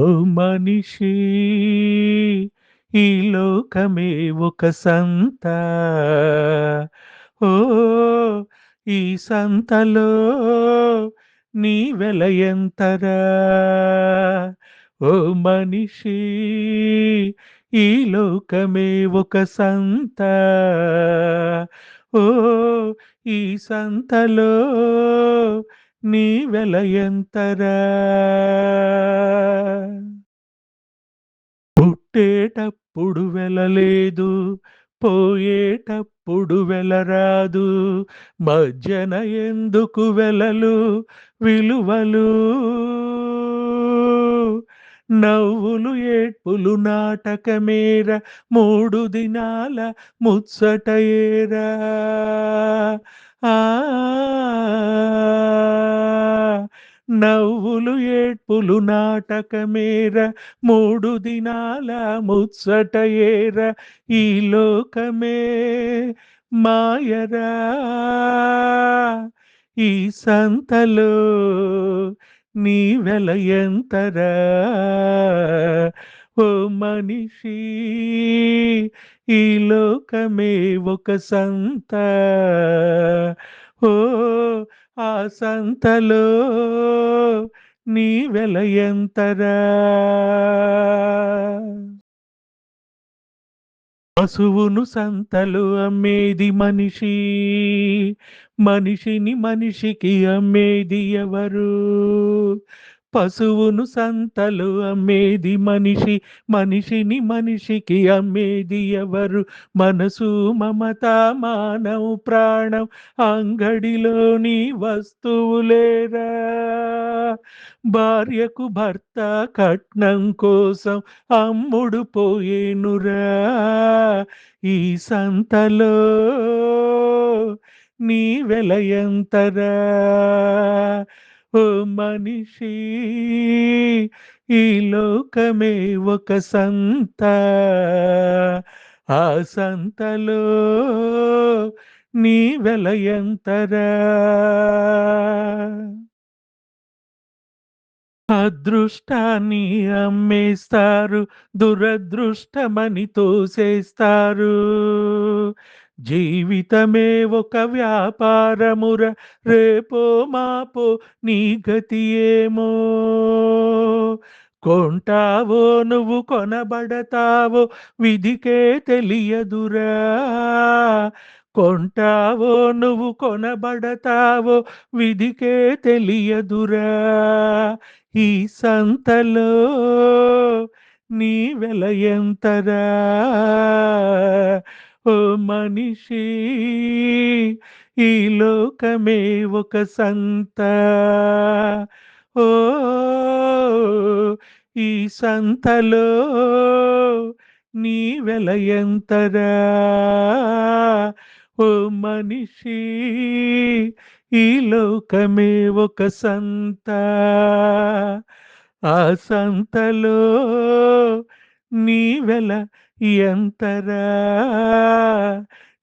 ఓ మనిషి ఈ లోకమే ఒక సంత. ఓ ఈ సంతలో నీ వెల ఎంతరా? ఓ మనిషి ఈ లోకమే ఒక సంత. ఓ ఈ సంతలో నీ వెలయంతరా పుట్టేటప్పుడు వెలలేదు పోయేటప్పుడు వెలరాదు మధ్యన ఎందుకు వెలలు విలువలు? నవ్వులు ఏడ్పులు నాటకమేర మూడు దినాల ముచ్చటయేరా? ఆ నవ్వులు ఏడ్పులు నాటకమేర మూడు దినాల ముచ్చటయేర ఈ లోకమే మాయరా. ఈ సంతలో నీ వెల ఎంతరా? ఓ మనిషి ఈ లోకమే ఒక సంత. ఓ ఆ సంతలో నీ వెలయంతరా పశువును సంతలు అమ్మేది మనిషి మనిషిని మనిషికి అమ్మేది ఎవరు? పశువును సంతలు అమ్మేది మనిషి మనిషిని మనిషికి అమ్మేది ఎవరు? మనసు మమత మానవ ప్రాణం అంగడిలోని వస్తువులేరా? భార్యకు భర్త కట్నం కోసం అమ్ముడు పోయేనురా? ఈ సంతలో నీ వెలయంతరా ఓ మనిషి ఈ లోకమే ఒక సంత. ఆ సంతలో నీ వెలయంతరా అదృష్టాన్ని అమ్మేస్తారు దురదృష్టమని తోసేస్తారు. జీవితమే ఒక వ్యాపారముర రేపో మాపో నీ గతి ఏమో కొంటావో నువ్వు కొనబడతావో విధికే తెలియదురా. కొంటావో నువ్వు కొనబడతావో విధికే తెలియదురా. ఈ సంతలో నీ వెల ఎంతరా. ఓ మనిషి ఈ లోకమే ఒక సంత. ఓ ఈ సంతలో నీ వెల ఎంతరా? ఓ మనిషి ఈ లోకమే ఒక సంత. ఆ సంతలో నీ వెల ఎంతరా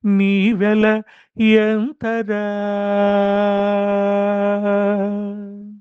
నీవెల ఎంతరా?